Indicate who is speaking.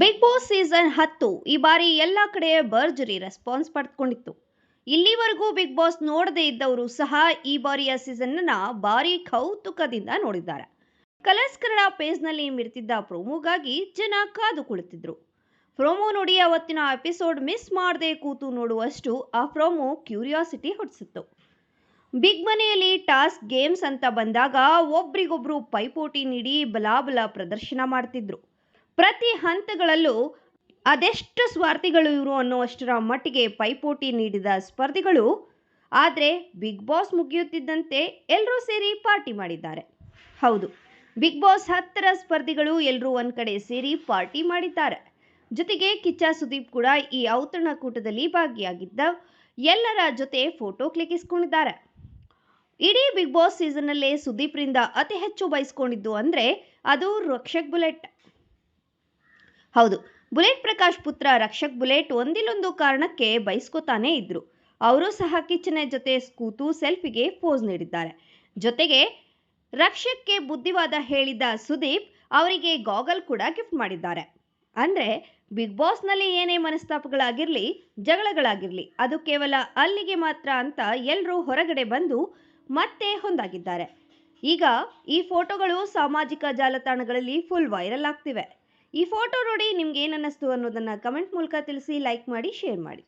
Speaker 1: Big boss season ಹತ್ತು ಈ ಬಾರಿ ಎಲ್ಲ ಕಡೆ ಭರ್ಜರಿ ರೆಸ್ಪಾನ್ಸ್ ಪಡೆದುಕೊಂಡಿತ್ತು ಇಲ್ಲಿವರೆಗೂ ಬಿಗ್ ಬಾಸ್ ನೋಡದೇ ಇದ್ದವರು ಸಹ ಈ ಬಾರಿಯ ಸೀಸನ್ನ ಭಾರಿ ಕೌತುಕದಿಂದ ನೋಡಿದ್ದಾರೆ. ಕಲರ್ಸ್ ಕನ್ನಡ ಪೇಜ್ನಲ್ಲಿ ಮಿರ್ತಿದ್ದ ಪ್ರೋಮೋಗಾಗಿ ಜನ ಕಾದು ಕುಳಿತಿದ್ರು ಪ್ರೋಮೋ ನೋಡಿ ಅವತ್ತಿನ ಎಪಿಸೋಡ್ ಮಿಸ್ ಮಾಡದೆ ಕೂತು ನೋಡುವಷ್ಟು ಆ ಪ್ರೋಮೋ ಕ್ಯೂರಿಯಾಸಿಟಿ ಹುಟ್ಟಿಸಿತ್ತು. ಬಿಗ್ ಮನೆಯಲ್ಲಿ ಟಾಸ್ಕ್ ಗೇಮ್ಸ್ ಅಂತ ಬಂದಾಗ ಒಬ್ರಿಗೊಬ್ರು ಪೈಪೋಟಿ ನೀಡಿ ಬಲಾಬಲ ಪ್ರದರ್ಶನ ಮಾಡ್ತಿದ್ರು. ಪ್ರತಿ ಹಂತಗಳಲ್ಲೂ ಅದೆಷ್ಟು ಸ್ವಾರ್ಥಿಗಳು ಇವರು ಅನ್ನುವಷ್ಟರ ಮಟ್ಟಿಗೆ ಪೈಪೋಟಿ ನೀಡಿದ ಸ್ಪರ್ಧಿಗಳು. ಆದರೆ ಬಿಗ್ ಬಾಸ್ ಮುಗಿಯುತ್ತಿದ್ದಂತೆ ಎಲ್ಲರೂ ಸೇರಿ ಪಾರ್ಟಿ ಮಾಡಿದ್ದಾರೆ. ಹೌದು, ಬಿಗ್ ಬಾಸ್ ಹತ್ತರ ಸ್ಪರ್ಧಿಗಳು ಎಲ್ಲರೂ ಒಂದು ಕಡೆ ಸೇರಿ ಪಾರ್ಟಿ ಮಾಡಿದ್ದಾರೆ. ಜೊತೆಗೆ ಕಿಚ್ಚ ಸುದೀಪ್ ಕೂಡ ಈ ಔತಣಕೂಟದಲ್ಲಿ ಭಾಗಿಯಾಗಿದ್ದ ಎಲ್ಲರ ಜೊತೆ ಫೋಟೋ ಕ್ಲಿಕ್ಕಿಸ್ಕೊಂಡಿದ್ದಾರೆ. ಇಡೀ ಬಿಗ್ ಬಾಸ್ ಸೀಸನ್ನಲ್ಲೇ ಸುದೀಪ್ರಿಂದ ಅತಿ ಹೆಚ್ಚು ಬಯಸ್ಕೊಂಡಿದ್ದು ಅಂದರೆ ಅದು ರಕ್ಷಕ್ ಬುಲೆಟ್. ಹೌದು. ಬುಲೆಟ್ ಪ್ರಕಾಶ್ ಪುತ್ರ ರಕ್ಷಕ್ ಬುಲೆಟ್ ಒಂದಿಲ್ಲೊಂದು ಕಾರಣಕ್ಕೆ ಬಯಸ್ಕೋತಾನೇ ಇದ್ರು. ಅವರು ಸಹ ಕಿಚ್ಚನ ಜೊತೆ ಕೂತು ಸೆಲ್ಫಿಗೆ ಪೋಸ್ ನೀಡಿದ್ದಾರೆ. ಜೊತೆಗೆ ರಕ್ಷಕ್ಗೆ ಬುದ್ಧಿವಾದ ಹೇಳಿದ ಸುದೀಪ್ ಅವರಿಗೆ ಗಾಗಲ್ ಕೂಡ ಗಿಫ್ಟ್ ಮಾಡಿದ್ದಾರೆ. ಅಂದರೆ ಬಿಗ್ ಬಾಸ್ನಲ್ಲಿ ಏನೇ ಮನಸ್ತಾಪಗಳಾಗಿರಲಿ, ಜಗಳಗಳಾಗಿರಲಿ, ಅದು ಕೇವಲ ಅಲ್ಲಿಗೆ ಮಾತ್ರ ಅಂತ ಎಲ್ಲರೂ ಹೊರಗಡೆ ಬಂದು ಮತ್ತೆ ಹೊಂದಾಗಿದ್ದಾರೆ. ಈಗ ಈ ಫೋಟೋಗಳು ಸಾಮಾಜಿಕ ಜಾಲತಾಣಗಳಲ್ಲಿ ಫುಲ್ ವೈರಲ್ ಆಗ್ತಿವೆ. ಈ ಫೋಟೋ ನೋಡಿ ನಿಮ್ಗೆ ಏನು ಅನ್ನಿಸ್ತು ಅನ್ನೋದನ್ನು ಕಮೆಂಟ್ ಮೂಲಕ ತಿಳಿಸಿ ಲೈಕ್ ಮಾಡಿ ಶೇರ್ ಮಾಡಿ.